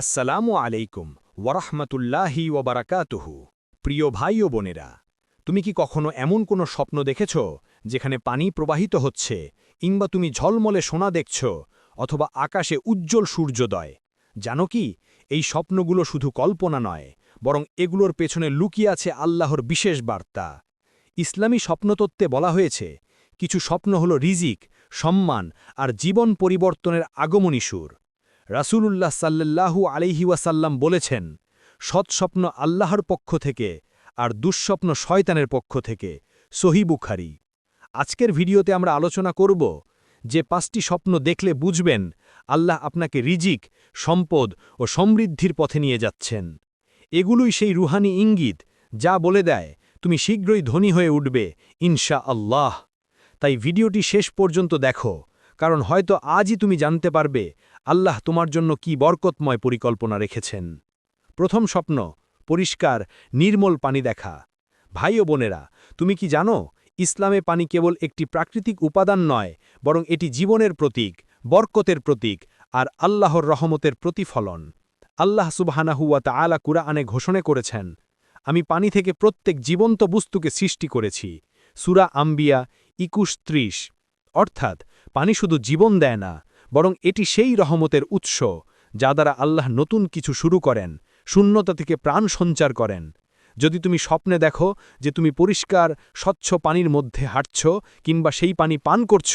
আসসালামু আলাইকুম ওয়ারাহমাতুল্লাহি ওয়াবারাকাতুহু। প্রিয় ভাই ও বোনেরা, তুমি কি কখনো এমন কোনো স্বপ্ন দেখেছ যেখানে পানি প্রবাহিত হচ্ছে কিংবা তুমি ঝলমলে সোনা দেখছ অথবা আকাশে উজ্জ্বল সূর্যোদয়? জানো কি, এই স্বপ্নগুলো শুধু কল্পনা নয়, বরং এগুলোর পেছনে লুকিয়ে আছে আল্লাহর বিশেষ বার্তা। ইসলামী স্বপ্নতত্ত্বে বলা হয়েছে, কিছু স্বপ্ন হল রিজিক, সম্মান আর জীবন পরিবর্তনের আগমনী সুর। রাসূলুল্লাহ সাল্লাল্লাহু আলাইহি ওয়াসাল্লাম বলেছেন সৎস্বপ্ন আল্লাহর পক্ষ থেকে আর দুঃস্বপ্ন শয়তানের পক্ষ থেকে। সহি বুখারি। আজকের ভিডিওতে আমরা আলোচনা করব যে পাঁচটি স্বপ্ন দেখলে বুঝবেন আল্লাহ আপনাকে রিজিক, সম্পদ ও সমৃদ্ধির পথে নিয়ে যাচ্ছেন। এগুলোই সেই রুহানি ইঙ্গিত যা বলে দেয়, তুমি শীঘ্রই ধনী হয়ে উঠবে ইনশা আল্লাহ তাই ভিডিওটি শেষ পর্যন্ত দেখো, কারণ হয়তো আজই তুমি জানতে পারবে আল্লাহ তোমার জন্য কি বরকতময় পরিকল্পনা রেখেছেন। প্রথম স্বপ্ন, পরিষ্কার, নির্মল পানি দেখা। ভাই ও বোনেরা, তুমি কি জানো, ইসলামে পানি কেবল একটি প্রাকৃতিক উপাদান নয়, বরং এটি জীবনের প্রতীক, বরকতের প্রতীক আর আল্লাহর রহমতের প্রতিফলন। আল্লাহ সুবাহানাহুয়া তালা কুরআনে ঘোষণা করেছেন, আমি পানি থেকে প্রত্যেক জীবন্ত বস্তুকে সৃষ্টি করেছি। সুরা আম্বিয়া ইকুশ ত্রিশ। অর্থাৎ পানি শুধু জীবন দেয় না বরং এটি সেই রহমতের উৎস, যা দ্বারা আল্লাহ নতুন কিছু শুরু করেন, শূন্যতা থেকে প্রাণ সঞ্চার করেন। যদি তুমি স্বপ্নে দেখো যে তুমি পরিষ্কার, স্বচ্ছ পানির মধ্যে হাঁটছ কিংবা সেই পানি পান করছ,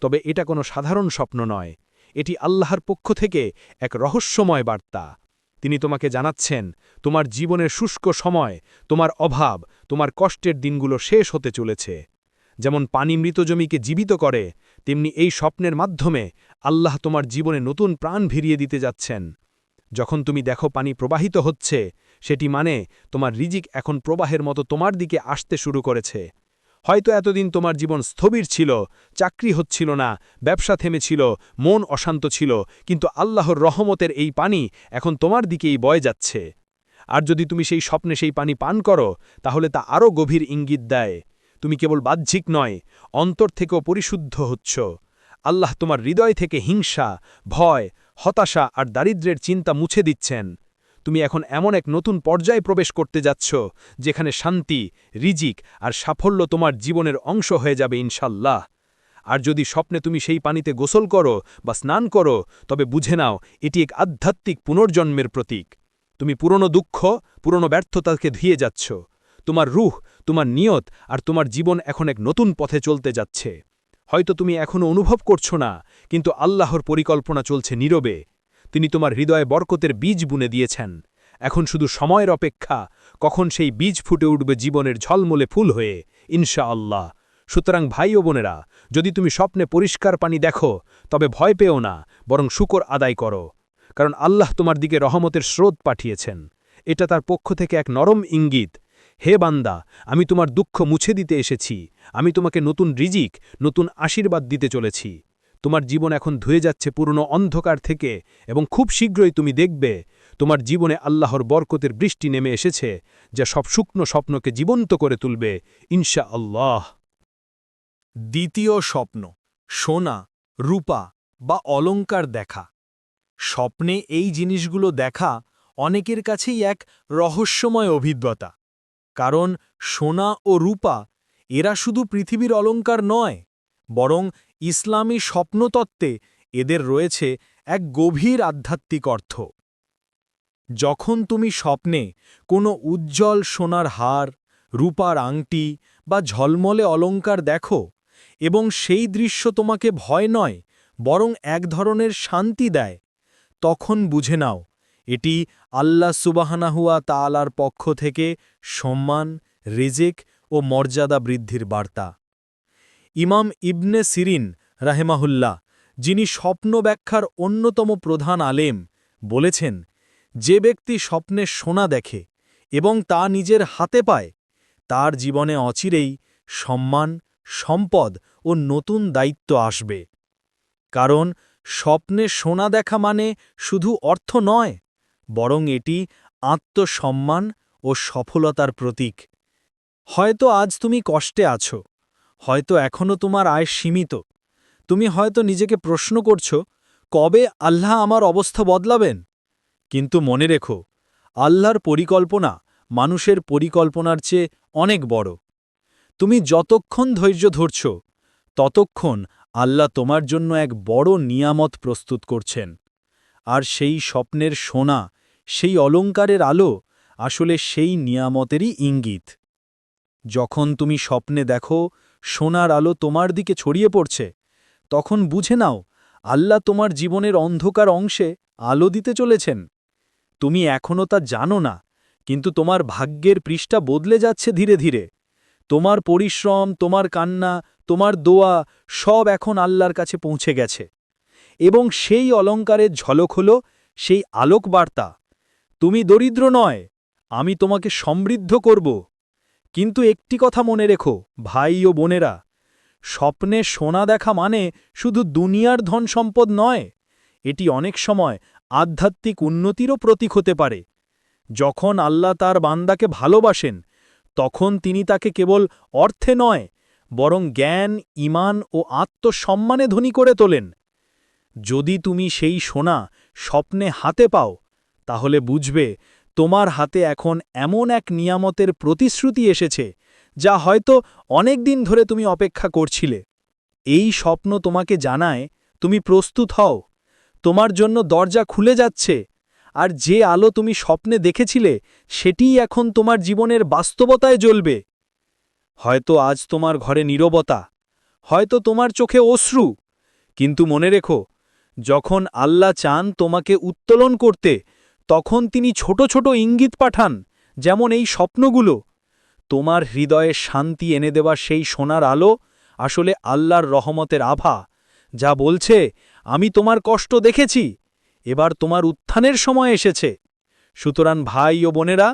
তবে এটা কোনো সাধারণ স্বপ্ন নয়। এটি আল্লাহর পক্ষ থেকে এক রহস্যময় বার্তা। তিনি তোমাকে জানাচ্ছেন, তোমার জীবনের শুষ্ক সময়, তোমার অভাব, তোমার কষ্টের দিনগুলো শেষ হতে চলেছে। যেমন পানি মৃত জমিকে জীবিত করে তেমনি এই স্বপ্নের মাধ্যমে আল্লাহ তোমার জীবনে নতুন প্রাণ ভিরিয়ে দিতে যাচ্ছেন। যখন তুমি দেখো পানি প্রবাহিত হচ্ছে, সেটি মানে তোমার রিজিক এখন প্রবাহের মতো তোমার দিকে আসতে শুরু করেছে। হয়তো এতদিন তোমার জীবন স্থবির ছিল, চাকরি হচ্ছিল না, ব্যবসা থেমেছিল, মন অশান্ত ছিল, কিন্তু আল্লাহর রহমতের এই পানি এখন তোমার দিকেই বয়ে যাচ্ছে। আর যদি তুমি সেই স্বপ্নে সেই পানি পান করো, তাহলে তা আরও গভীর ইঙ্গিত দেয়। তুমি কেবল বাহ্যিক নয়, অন্তর থেকেও পরিশুদ্ধ হচ্ছ। আল্লাহ তোমার হৃদয় থেকে হিংসা, ভয়, হতাশা আর দারিদ্রের চিন্তা মুছে দিচ্ছেন। তুমি এখন এমন এক নতুন পর্যায়ে প্রবেশ করতে যাচ্ছ, যেখানে শান্তি, রিজিক আর সাফল্য তোমার জীবনের অংশ হয়ে যাবে ইনশাল্লাহ আর যদি স্বপ্নে তুমি সেই পানিতে গোসল করো বা স্নান করো, তবে বুঝে নাও, এটি এক আধ্যাত্মিক পুনর্জন্মের প্রতীক। তুমি পুরনো দুঃখ, পুরনো ব্যর্থতাকে ধুয়ে যাচ্ছ। তোমার রুহ, তোমার নিয়ত আর তোমার জীবন এখন এক নতুন পথে চলতে যাচ্ছে। হয়তো তুমি এখনও অনুভব করছ না, কিন্তু আল্লাহর পরিকল্পনা চলছে নীরবে। তিনি তোমার হৃদয়ে বরকতের বীজ বুনে দিয়েছেন। এখন শুধু সময়ের অপেক্ষা, কখন সেই বীজ ফুটে উঠবে জীবনের ঝলমলে ফুল হয়ে ইনশা আল্লাহ সুতরাং ভাই ও বোনেরা, যদি তুমি স্বপ্নে পরিষ্কার পানি দেখো, তবে ভয় পেও না, বরং শুকর আদায় করো। কারণ আল্লাহ তোমার দিকে রহমতের স্রোত পাঠিয়েছেন। এটা তার পক্ষ থেকে এক নরম ইঙ্গিত। হে বান্দা, আমি তোমার দুঃখ মুছে দিতে এসেছি। আমি তোমাকে নতুন রিজিক, নতুন আশীর্বাদ দিতে চলেছি। তোমার জীবন এখন ধুয়ে যাচ্ছে পুরনো অন্ধকার থেকে এবং খুব শীঘ্রই তুমি দেখবে, তোমার জীবনে আল্লাহর বরকতের বৃষ্টি নেমে এসেছে, যা সব শুকনো স্বপ্নকে জীবন্ত করে তুলবে ইনশা আল্লাহ দ্বিতীয় স্বপ্ন, সোনা, রূপা বা অলঙ্কার দেখা। স্বপ্নে এই জিনিসগুলো দেখা অনেকের কাছেই এক রহস্যময় অভিজ্ঞতা। কারণ সোনা ও রূপা এরা শুধু পৃথিবীর অলঙ্কার নয়, বরং ইসলামী স্বপ্নতত্ত্বে এদের রয়েছে এক গভীর আধ্যাত্মিক অর্থ। যখন তুমি স্বপ্নে কোনো উজ্জ্বল সোনার হার, রূপার আংটি বা ঝলমলে অলঙ্কার দেখো, এবং সেই দৃশ্য তোমাকে ভয় নয়, বরং এক ধরনের শান্তি দেয়, তখন বুঝে নাও, এটি আল্লাহ সুবাহানাহুয়া তালার পক্ষ থেকে সম্মান, রিজেক ও মর্যাদা বৃদ্ধির বার্তা। ইমাম ইবনে সিরিন, রাহেমাহুল্লাহ, যিনি স্বপ্ন ব্যাখ্যার অন্যতম প্রধান আলেম, বলেছেন, যে ব্যক্তি স্বপ্নে সোনা দেখে এবং তা নিজের হাতে পায়, তার জীবনে অচিরেই সম্মান, সম্পদ ও নতুন দায়িত্ব আসবে। কারণ স্বপ্নে সোনা দেখা মানে শুধু অর্থ নয় বরং এটি আত্মসম্মান ও সফলতার প্রতীক। হয়তো আজ তুমি কষ্টে আছো, হয়তো এখনও তোমার আয় সীমিত। তুমি হয়তো নিজেকে প্রশ্ন করছ, কবে আল্লাহ আমার অবস্থা বদলাবেন? কিন্তু মনে রেখো, আল্লাহর পরিকল্পনা মানুষের পরিকল্পনার চেয়ে অনেক বড়। তুমি যতক্ষণ ধৈর্য ধরছ, ততক্ষণ আল্লাহ তোমার জন্য এক বড় নিয়ামত প্রস্তুত করছেন। আর সেই স্বপ্নের সোনা, সেই অলংকারের আলো, আসলে সেই নিয়ামতেরই ইঙ্গিত। যখন তুমি স্বপ্নে দেখো, সোনার আলো তোমার দিকে ছড়িয়ে পড়ছে, তখন বুঝে নাও, আল্লাহ তোমার জীবনের অন্ধকার অংশে আলো দিতে চলেছেন। তুমি এখনও তা জানো না, কিন্তু তোমার ভাগ্যের পৃষ্ঠা বদলে যাচ্ছে ধীরে ধীরে। তোমার পরিশ্রম, তোমার কান্না, তোমার দোয়া সব এখন আল্লাহর কাছে পৌঁছে গেছে। এবং সেই অলঙ্কারের ঝলক হল সেই আলোক বার্তা তুমি দরিদ্র নয়, আমি তোমাকে সমৃদ্ধ করব। কিন্তু একটি কথা মনে রেখো, ভাই ও বোনেরা, স্বপ্নে সোনা দেখা মানে শুধু দুনিয়ার ধন সম্পদ নয়, এটি অনেক সময় আধ্যাত্মিক উন্নতিরও প্রতীক হতে পারে। যখন আল্লাহ তার বান্দাকে ভালোবাসেন, তখন তিনি তাকে কেবল অর্থে নয়, বরং জ্ঞান ইমান ও আত্মসম্মানে ধনী করে তোলেন। যদি তুমি সেই সোনা স্বপ্নে হাতে পাও, তাহলে বুঝবে তোমার হাতে এখন এমন এক নিয়ামতের প্রতিশ্রুতি এসেছে, যা হয়তো অনেক দিন ধরে তুমি অপেক্ষা করছিলে। এই স্বপ্ন তোমাকে জানায়, তুমি প্রস্তুত হও, তোমার জন্য দরজা খুলে যাচ্ছে, আর যে আলো তুমি স্বপ্নে দেখেছিলে, সেটিই এখন তোমার জীবনের বাস্তবতায় জ্বলবে। হয়তো আজ তোমার ঘরে নীরবতা, হয়তো তোমার চোখে অশ্রু, কিন্তু মনে রেখো যখন আল্লাহ চান তোমাকে উত্তোলন করতে, তখন তিনি ছোট ছোট ইঙ্গিত পাঠান, যেমন এই স্বপ্নগুলো। তোমার হৃদয়ে শান্তি এনে দেওয়া সেই সোনার আলো আসলে আল্লাহর রহমতের আভা, যা বলছে, আমি তোমার কষ্ট দেখেছি, এবার তোমার উত্থানের সময় এসেছে। সুতরাং ভাই ও বোনেরা,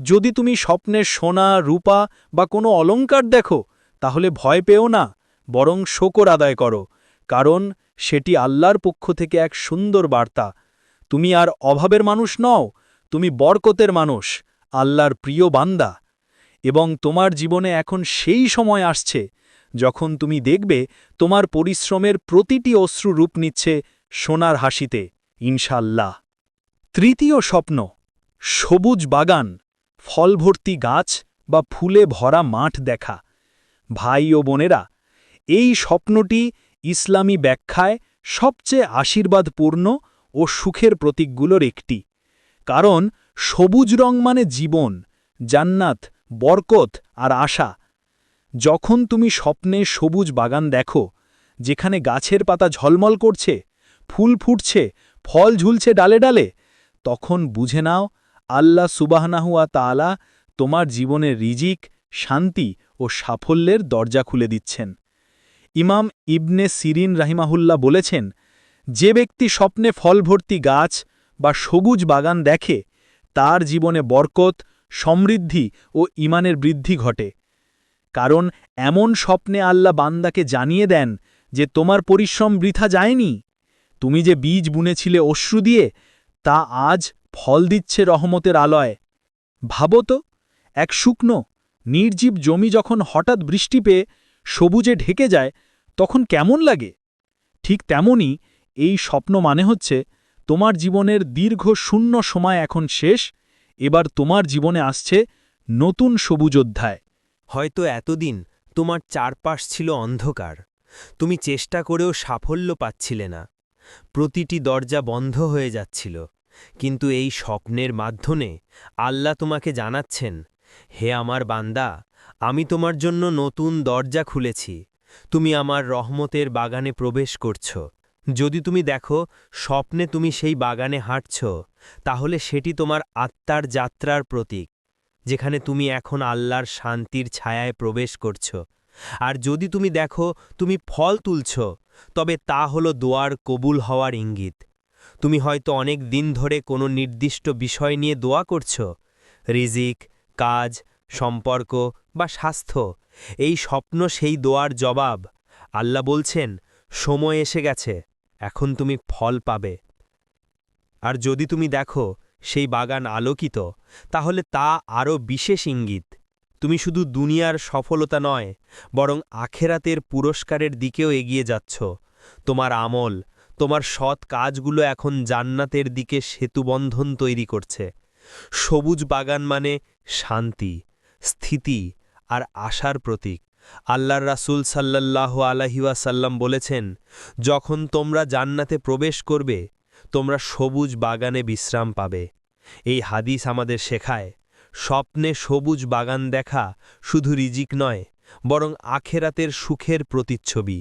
যদি তুমি স্বপ্নের সোনা, রূপা বা কোনো অলঙ্কার দেখো, তাহলে ভয় পেও না, বরং শোকর আদায় করো, কারণ সেটি আল্লাহর পক্ষ থেকে এক সুন্দর বার্তা। তুমি আর অভাবের মানুষ নও, তুমি বরকতের মানুষ, আল্লাহর প্রিয় বান্দা। এবং তোমার জীবনে এখন সেই সময় আসছে, যখন তুমি দেখবে তোমার পরিশ্রমের প্রতিটি অশ্রু রূপ নিচ্ছে সোনার হাসিতে ইনশাল্লাহ তৃতীয় স্বপ্ন, সবুজ বাগান, ফলভর্তি গাছ বা ফুলে ভরা মাঠ দেখা। ভাই ও বোনেরা, এই স্বপ্নটি ইসলামী ব্যাখ্যায় সবচেয়ে আশীর্বাদপূর্ণ ও সুখের প্রতীকগুলোর একটি। কারণ সবুজ রং মানে জীবন, জান্নাত, বরকত আর আশা। যখন তুমি স্বপ্নে সবুজ বাগান দেখো, যেখানে গাছের পাতা ঝলমল করছে, ফুল ফুটছে, ফল ঝুলছে ডালে ডালে, তখন বুঝে নাও, আল্লাহ সুবাহনাহুয়া তালা তোমার জীবনের রিজিক, শান্তি ও সাফল্যের দরজা খুলে দিচ্ছেন। ইমাম ইবনে সিরিন রাহিমাহুল্লা বলেছেন, যে ব্যক্তি স্বপ্নে ফলভর্তি গাছ বা সবুজ বাগান দেখে, তার জীবনে বরকত, সমৃদ্ধি ও ইমানের বৃদ্ধি ঘটে। কারণ এমন স্বপ্নে আল্লাহ বান্দাকে জানিয়ে দেন যে তোমার পরিশ্রম বৃথা যায়নি। তুমি যে বীজ বুনেছিলে অশ্রু দিয়ে, তা আজ ফল দিচ্ছে রহমতের আলয়। ভাবো তো, এক শুকনো, নির্জীব জমি যখন হঠাৎ বৃষ্টি পেয়ে সবুজে ঢেকে যায় তখন কেমন লাগে? ঠিক তেমনই এই স্বপ্ন মানে হচ্ছে তোমার জীবনের দীর্ঘ শূন্য সময় এখন শেষ, এবার তোমার জীবনে আসছে নতুন সবুজ অধ্যায়। হয়তো এতদিন তোমার চারপাশ ছিল অন্ধকার, তুমি চেষ্টা করেও সাফল্য পাচ্ছিলে না, প্রতিটি দরজা বন্ধ হয়ে যাচ্ছিল, কিন্তু এই স্বপ্নের মাধ্যমে আল্লাহ তোমাকে জানাচ্ছেন, হে আমার বান্দা, আমি তোমার জন্য নতুন দরজা খুলেছি। তুমি আমার রহমতের বাগানে প্রবেশ করছ। যদি তুমি দেখো, স্বপ্নে তুমি সেই বাগানে হাঁটছ, তাহলে সেটি তোমার আত্মার যাত্রার প্রতীক, যেখানে তুমি এখন আল্লাহর শান্তির ছায়ায় প্রবেশ করছ। আর যদি তুমি দেখো, তুমি ফল তুলছ, তবে তা হলো দোয়ার কবুল হওয়ার ইঙ্গিত। তুমি হয়তো অনেক দিন ধরে কোনো নির্দিষ্ট বিষয় নিয়ে দোয়া করছ, রিজিক, কাজ সম্পর্ক বা স্বাস্থ্য। এই স্বপ্ন সেই দোয়ার জবাব। আল্লাহ বলছেন, সময় এসে গেছে, এখন তুমি ফল পাবে। আর যদি তুমি দেখো সেই বাগান আলোকিত, তাহলে তা আরও বিশেষ ইঙ্গিত। তুমি শুধু দুনিয়ার সফলতা নয়, বরং আখেরাতের পুরস্কারের দিকেও এগিয়ে যাচ্ছ। তোমার আমল, তোমার সৎ কাজগুলো এখন জান্নাতের দিকে সেতুবন্ধন তৈরি করছে। সবুজ বাগান মানে শান্তি। স্থিতি আর আশার প্রতীক। আল্লাহর রাসূল সাল্লাল্লাহ আলহিওয়াসাল্লাম বলেছেন, যখন তোমরা জান্নাতে প্রবেশ করবে, তোমরা সবুজ বাগানে বিশ্রাম পাবে। এই হাদিস আমাদের শেখায়, স্বপ্নে সবুজ বাগান দেখা শুধু রিজিক নয়, বরং আখেরাতের সুখের প্রতিচ্ছবি।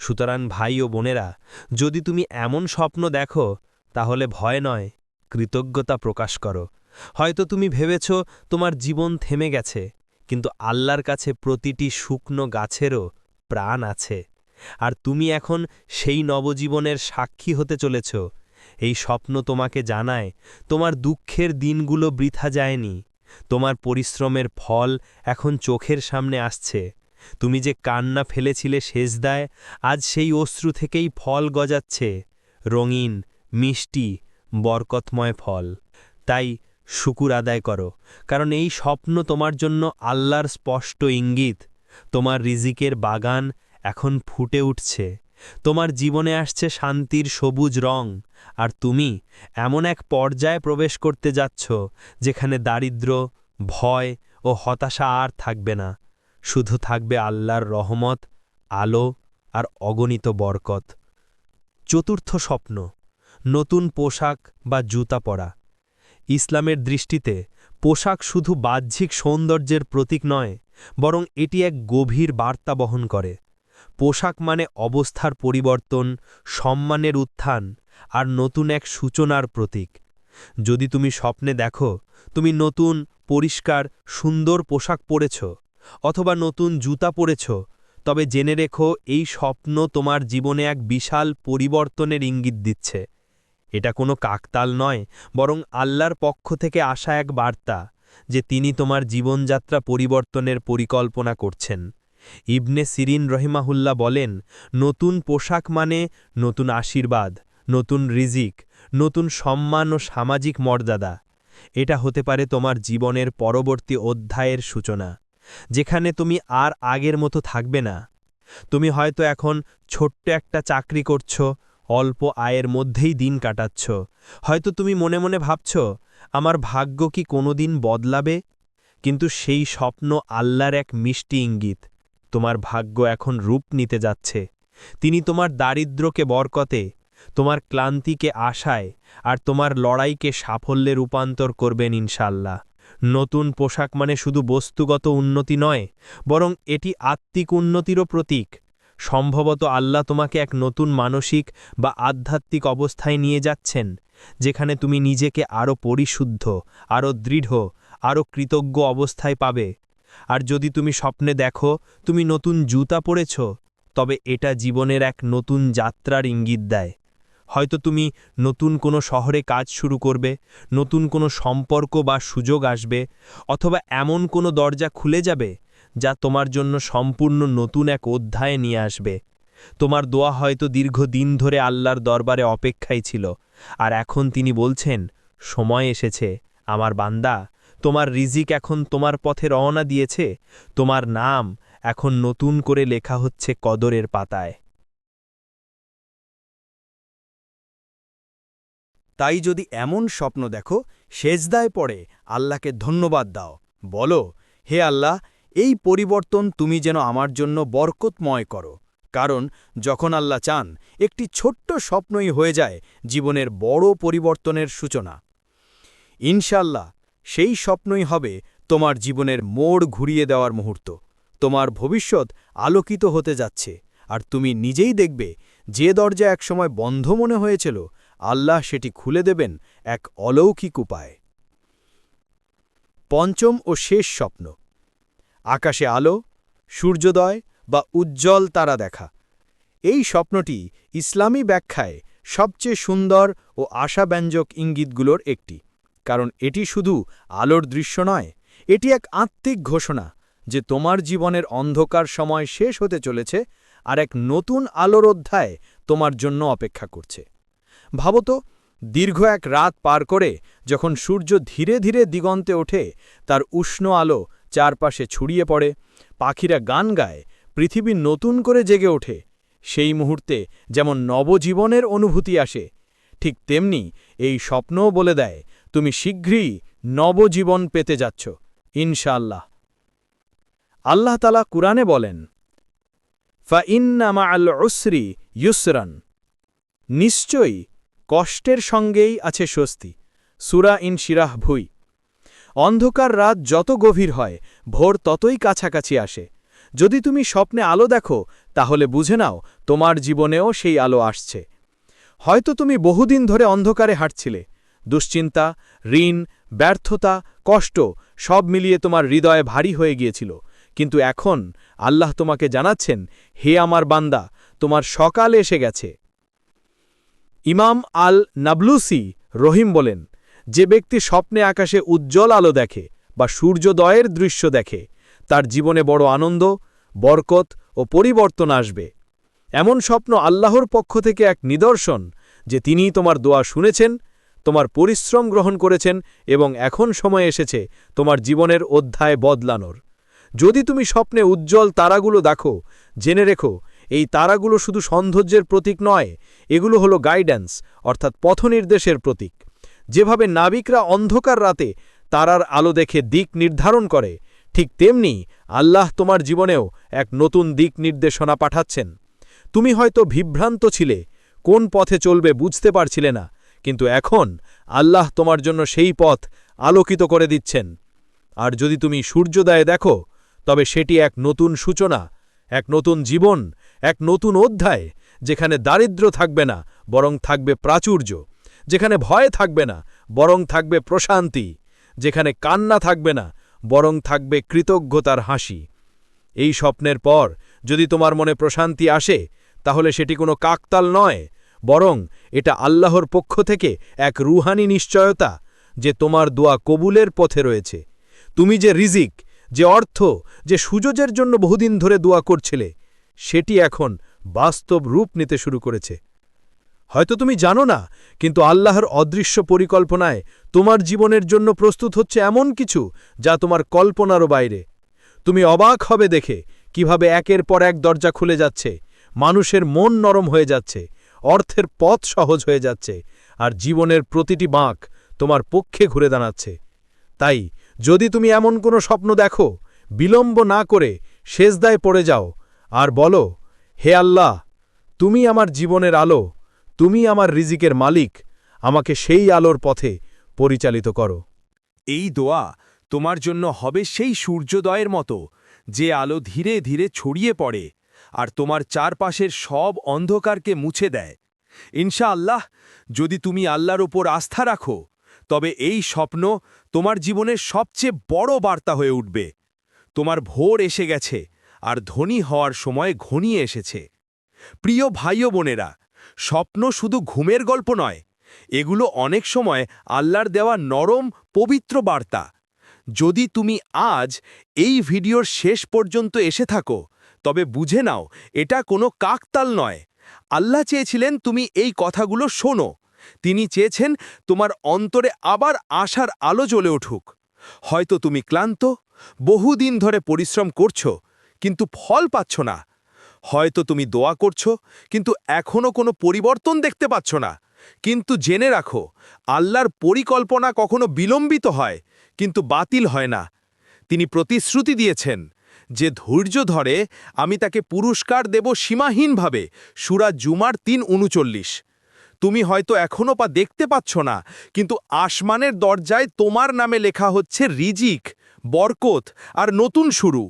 সুতরাং ভাই ও বোনেরা, যদি তুমি এমন স্বপ্ন দেখো, তাহলে ভয় নয়, কৃতজ্ঞতা প্রকাশ করো। হয়তো তুমি ভেবেছ তোমার জীবন থেমে গেছে, কিন্তু আল্লাহর কাছে প্রতিটি শুকনো গাছেরও প্রাণ আছে। আর তুমি এখন সেই নবজীবনের সাক্ষী হতে চলেছ। এই স্বপ্ন তোমাকে জানায়, তোমার দুঃখের দিনগুলো বৃথা যায়নি, তোমার পরিশ্রমের ফল এখন চোখের সামনে আসছে। তুমি যে কান্না ফেলেছিলে শেষদায় আজ সেই অশ্রু থেকেই ফল গজাচ্ছে, রঙিন, মিষ্টি, বরকতময় ফল। তাই শুকুর আদায় করো, কারণ এই স্বপ্ন তোমার জন্য আল্লাহর স্পষ্ট ইঙ্গিত। তোমার রিজিকের বাগান এখন ফুটে উঠছে। তোমার জীবনে আসছে শান্তির সবুজ রং, আর তুমি এমন এক পর্যায়ে প্রবেশ করতে যাচ্ছ, যেখানে দারিদ্র্য, ভয় ও হতাশা আর থাকবে না। শুধু থাকবে আল্লাহর রহমত, আলো আর অগণিত বরকত। চতুর্থ স্বপ্ন, নতুন পোশাক বা জুতা পরা। ইসলামের দৃষ্টিতে পোশাক শুধু বাহ্যিক সৌন্দর্যের প্রতীক নয়, বরং এটি এক গভীর বার্তা বহন করে। পোশাক মানে অবস্থার পরিবর্তন, সম্মানের উত্থান আর নতুন এক সূচনার প্রতীক। যদি তুমি স্বপ্নে দেখো, তুমি নতুন, পরিষ্কার, সুন্দর পোশাক পরেছ অথবা নতুন জুতা পরেছ, তবে জেনে রেখো এই স্বপ্ন তোমার জীবনে এক বিশাল পরিবর্তনের ইঙ্গিত দিচ্ছে। এটা কোনো কাকতাল নয়, বরং আল্লাহর পক্ষ থেকে আসা এক বার্তা, যে তিনি তোমার জীবনযাত্রা পরিবর্তনের পরিকল্পনা করছেন। ইবনে সিরিন রহিমাহুল্লা বলেন, নতুন পোশাক মানে নতুন আশীর্বাদ, নতুন রিজিক, নতুন সম্মান ও সামাজিক মর্যাদা। এটা হতে পারে তোমার জীবনের পরবর্তী অধ্যায়ের সূচনা, যেখানে তুমি আর আগের মতো থাকবে না। তুমি হয়তো এখন ছোট্ট একটা চাকরি করছ অল্প আয়ের মধ্যেই দিন কাটাচ্ছ। হয়তো তুমি মনে মনে ভাবছ, আমার ভাগ্য কি কোনোদিন বদলাবে? কিন্তু সেই স্বপ্ন আল্লাহর এক মিষ্টি ইঙ্গিত। তোমার ভাগ্য এখন রূপ নিতে যাচ্ছে। তিনি তোমার দারিদ্র্যকে বরকতে, তোমার ক্লান্তিকে আশায়, আর তোমার লড়াইকে সাফল্যে রূপান্তর করবেন ইনশাল্লাহ নতুন পোশাক মানে শুধু বস্তুগত উন্নতি নয়, বরং এটি আত্মিক উন্নতিরও প্রতীক। সম্ভবত আল্লাহ তোমাকে এক নতুন মানসিক বা আধ্যাত্মিক অবস্থায় নিয়ে যাচ্ছেন, যেখানে তুমি নিজেকে আরও পরিশুদ্ধ আরও দৃঢ় আরও কৃতজ্ঞ অবস্থায় পাবে। আর যদি তুমি স্বপ্নে দেখো তুমি নতুন জুতা পরেছ, তবে এটা জীবনের এক নতুন যাত্রার ইঙ্গিত দেয়। হয়তো তুমি নতুন কোনো শহরে কাজ শুরু করবে, নতুন কোনো সম্পর্ক বা সুযোগ আসবে, অথবা এমন কোনো দরজা খুলে যাবে যা তোমার জন্য সম্পূর্ণ নতুন এক অধ্যায়ে নিয়ে আসবে। তোমার দোয়া হয়তো দীর্ঘ দিন ধরে আল্লাহর দরবারে অপেক্ষায় ছিল। আর এখন তিনি বলছেন, সময় এসেছে, আমার বান্দা, তোমার রিজিক এখন তোমার পথে রওনা দিয়েছে, তোমার নাম এখন নতুন করে লেখা হচ্ছে কদরের পাতায়। তাই যদি এমন স্বপ্ন দেখো, সেজদায় পড়ে আল্লাহকে ধন্যবাদ দাও। বলো, হে আল্লাহ এই পরিবর্তন তুমি যেন আমার জন্য বরকতময় করো। কারণ, যখন আল্লাহ চান, একটি ছোট্ট স্বপ্নই হয়ে যায় জীবনের বড় পরিবর্তনের সূচনা। ইনশাল্লাহ সেই স্বপ্নই হবে তোমার জীবনের মোড় ঘুরিয়ে দেওয়ার মুহূর্ত। তোমার ভবিষ্যৎ আলোকিত হতে যাচ্ছে, আর তুমি নিজেই দেখবে, যে দরজা একসময় বন্ধ মনে হয়েছিল, আল্লাহ সেটি খুলে দেবেন এক অলৌকিক উপায়। পঞ্চম ও শেষ স্বপ্ন। আকাশে আলো, সূর্যোদয় বা উজ্জ্বল তারা দেখা। এই স্বপ্নটি ইসলামী ব্যাখ্যায় সবচেয়ে সুন্দর ও আশাব্যঞ্জক ইঙ্গিতগুলোর একটি, কারণ এটি শুধু আলোর দৃশ্য নয়, এটি এক আত্মিক ঘোষণা যে তোমার জীবনের অন্ধকার সময় শেষ হতে চলেছে আর এক নতুন আলোর অধ্যায় তোমার জন্য অপেক্ষা করছে। ভাবতো, দীর্ঘ এক রাত পার করে যখন সূর্য ধীরে ধীরে দিগন্তে ওঠে, তার উষ্ণ আলো চারপাশে ছড়িয়ে পড়ে, পাখিরা গান গায়, পৃথিবী নতুন করে জেগে ওঠে। সেই মুহূর্তে যেমন নবজীবনের অনুভূতি আসে, ঠিক তেমনি এই স্বপ্নও বলে দেয়, তুমি শীঘ্রই নবজীবন পেতে যাচ্ছ। ইনশাআল্লাহ। আল্লাহ তালা কুরআনে বলেন ফা ইন্নামা আল উসরি ইউসরান। নিশ্চয়ই কষ্টের সঙ্গেই আছে স্বস্তি। সুরা ইন শিরাহ ভুই। অন্ধকার রাত যত গভীর হয়, ভোর ততই কাছাকাছি আসে। যদি তুমি স্বপ্নে আলো দেখো, তাহলে বুঝে নাও, তোমার জীবনেও সেই আলো আসছে। হয়তো তুমি বহুদিন ধরে অন্ধকারে হাঁটছিলে। দুশ্চিন্তা, ঋণ, ব্যর্থতা, কষ্ট, সব মিলিয়ে তোমার হৃদয়ে ভারী হয়ে গিয়েছিল। কিন্তু এখন আল্লাহ তোমাকে জানাচ্ছেন, হে আমার বান্দা, তোমার সকাল এসে গেছে। ইমাম আল নাবলুসি রহিম বলেন যে ব্যক্তি স্বপ্নে আকাশে উজ্জ্বল আলো দেখে বা সূর্যোদয়ের দৃশ্য দেখে, তার জীবনে বড় আনন্দ, বরকত ও পরিবর্তন আসবে। এমন স্বপ্ন আল্লাহর পক্ষ থেকে এক নিদর্শন যে তিনি তোমার দোয়া শুনেছেন, তোমার পরিশ্রম গ্রহণ করেছেন এবং এখন সময় এসেছে তোমার জীবনের অধ্যায় বদলানোর। যদি তুমি স্বপ্নে উজ্জ্বল তারাগুলো দেখো, জেনে রেখো, এই তারাগুলো শুধু সৌন্দর্যের প্রতীক নয়, এগুলো হলো গাইডেন্স অর্থাৎ পথনির্দেশের প্রতীক। যেভাবে নাবিকরা অন্ধকার রাতে তারার আলো দেখে দিক নির্ধারণ করে, ঠিক তেমনি আল্লাহ তোমার জীবনেও এক নতুন দিক নির্দেশনা পাঠাচ্ছেন। তুমি হয়তো বিভ্রান্ত ছিলে, কোন পথে চলবে বুঝতে পারছিলে না, কিন্তু এখন আল্লাহ তোমার জন্য সেই পথ আলোকিত করে দিচ্ছেন। আর যদি তুমি সূর্যোদয়ে দেখো, তবে সেটি এক নতুন সূচনা, এক নতুন জীবন, এক নতুন অধ্যায়, যেখানে দারিদ্র থাকবে না, বরং থাকবে প্রাচুর্য। যেখানে ভয় থাকবে না, বরং থাকবে প্রশান্তি। যেখানে কান্না থাকবে না, বরং থাকবে কৃতজ্ঞতার হাসি। এই স্বপ্নের পর যদি তোমার মনে প্রশান্তি আসে, তাহলে সেটি কোনো কাকতাল নয়, বরং এটা আল্লাহর পক্ষ থেকে এক রুহানি নিশ্চয়তা যে তোমার দোয়া কবুলের পথে রয়েছে। তুমি যে রিজিক, যে অর্থ, যে সুযোগের জন্য বহুদিন ধরে দোয়া করছিলে, সেটি এখন বাস্তব রূপ নিতে শুরু করেছে। হয়তো তুমি জানো না, কিন্তু আল্লাহর অদৃশ্য পরিকল্পনায় তোমার জীবনের জন্য প্রস্তুত হচ্ছে এমন কিছু যা তোমার কল্পনারও বাইরে। তুমি অবাক হবে দেখে কীভাবে একের পর এক দরজা খুলে যাচ্ছে, মানুষের মন নরম হয়ে যাচ্ছে, অর্থের পথ সহজ হয়ে যাচ্ছে, আর জীবনের প্রতিটি বাঁক তোমার পক্ষে ঘুরে দাঁড়াচ্ছে। তাই, যদি তুমি এমন কোনো স্বপ্ন দেখো, বিলম্ব না করে শেষদায় পড়ে যাও, আর বলো, হে আল্লাহ, তুমি আমার জীবনের আলো তুমি আমার রিজিকের মালিক, আমাকে সেই আলোর পথে পরিচালিত করো। এই দোয়া তোমার জন্য হবে সেই সূর্যোদয়ের মতো, যে আলো ধীরে ধীরে ছড়িয়ে পড়ে আর তোমার চারপাশের সব অন্ধকারকে মুছে দেয়। ইনশা আল্লাহ যদি তুমি আল্লাহর ওপর আস্থা রাখো, তবে এই স্বপ্ন তোমার জীবনের সবচেয়ে বড় বার্তা হয়ে উঠবে। তোমার ভোর এসে গেছে আর ধনী হওয়ার সময় ঘনিয়ে এসেছে। প্রিয় ভাই ও বোনেরা স্বপ্ন শুধু ঘুমের গল্প নয়, এগুলো অনেক সময় আল্লাহর দেওয়া নরম, পবিত্র বার্তা। যদি তুমি আজ এই ভিডিওর শেষ পর্যন্ত এসে থাকো, তবে বুঝে নাও, এটা কোনো কাকতাল নয়। আল্লাহ চেয়েছিলেন তুমি এই কথাগুলো শোনো। তিনি চেয়েছেন তোমার অন্তরে আবার আশার আলো জ্বলে উঠুক। হয়তো তুমি ক্লান্ত, বহুদিন ধরে পরিশ্রম করছ, কিন্তু ফল পাচ্ছ না। হয়তো তুমি দোয়া করছ, কিন্তু এখনও কোনো পরিবর্তন দেখতে পাচ্ছ না। কিন্তু জেনে রাখো, আল্লাহর পরিকল্পনা কখনো বিলম্বিত হয়, কিন্তু বাতিল হয় না। তিনি প্রতিশ্রুতি দিয়েছেন, যে ধৈর্য ধরে আমি তাকে পুরস্কার দেব সীমাহীনভাবে, সুরা জুমার তিন উনচল্লিশ। তুমি হয়তো এখনও পা দেখতে পাচ্ছ না, কিন্তু আসমানের দরজায় তোমার নামে লেখা হচ্ছে রিজিক, বরকত আর নতুন শুরু।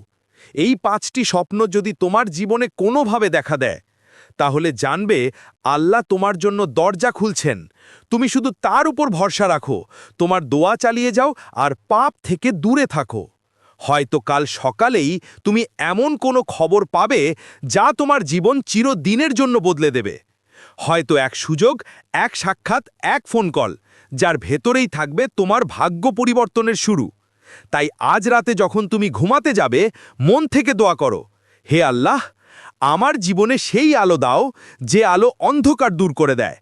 এই পাঁচটি স্বপ্ন যদি তোমার জীবনে কোনোভাবে দেখা দেয়, তাহলে জানবে আল্লাহ তোমার জন্য দরজা খুলছেন। তুমি শুধু তার উপর ভরসা রাখো, তোমার দোয়া চালিয়ে যাও আর পাপ থেকে দূরে থাকো। হয়তো কাল সকালেই তুমি এমন কোনো খবর পাবে যা তোমার জীবন চিরদিনের জন্য বদলে দেবে। হয়তো এক সুযোগ, এক সাক্ষাৎ, এক ফোন কল, যার ভেতরেই থাকবে তোমার ভাগ্য পরিবর্তনের শুরু। তাই আজ রাতে যখন তুমি ঘুমাতে যাবে মন থেকে দোয়া করো হে আল্লাহ আমার জীবনে সেই আলো দাও যে আলো অন্ধকার দূর করে দেয়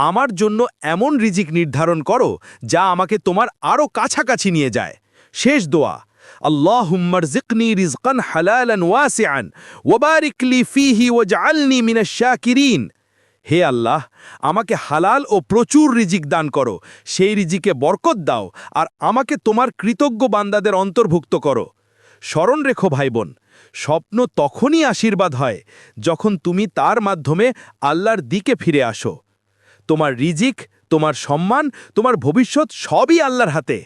আমার জন্য এমন রিজিক নির্ধারণ করো যা আমাকে তোমার আরও কাছাকাছি নিয়ে যায় শেষ দোয়া اللهم ارزقني رزقا حلالا واسعا وبارك لي فيه واجعلني من الشاكرين হে আল্লাহ, আমাকে হালাল ও প্রচুর রিজিক দান করো। সেই রিজিকে বরকত দাও আর আমাকে তোমার কৃতজ্ঞ বান্দাদের অন্তর্ভুক্ত করো। স্মরণ রেখো ভাই বোন স্বপ্ন তখনই আশীর্বাদ হয় যখন তুমি তার মাধ্যমে আল্লাহর দিকে ফিরে আসো। তোমার রিজিক, তোমার সম্মান, তোমার ভবিষ্যৎ সবই আল্লাহর হাতে।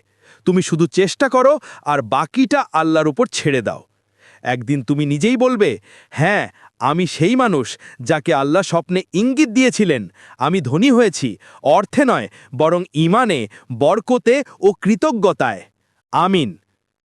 তুমি শুধু চেষ্টা করো আর বাকিটা আল্লাহর উপর ছেড়ে দাও। একদিন তুমি নিজেই বলবে হ্যাঁ আমি সেই মানুষ যাকে আল্লাহ স্বপ্নে ইঙ্গিত দিয়েছিলেন। আমি ধনী হয়েছি, অর্থে নয়, বরং ইমানে বরকতে ও কৃতজ্ঞতায়। আমিন।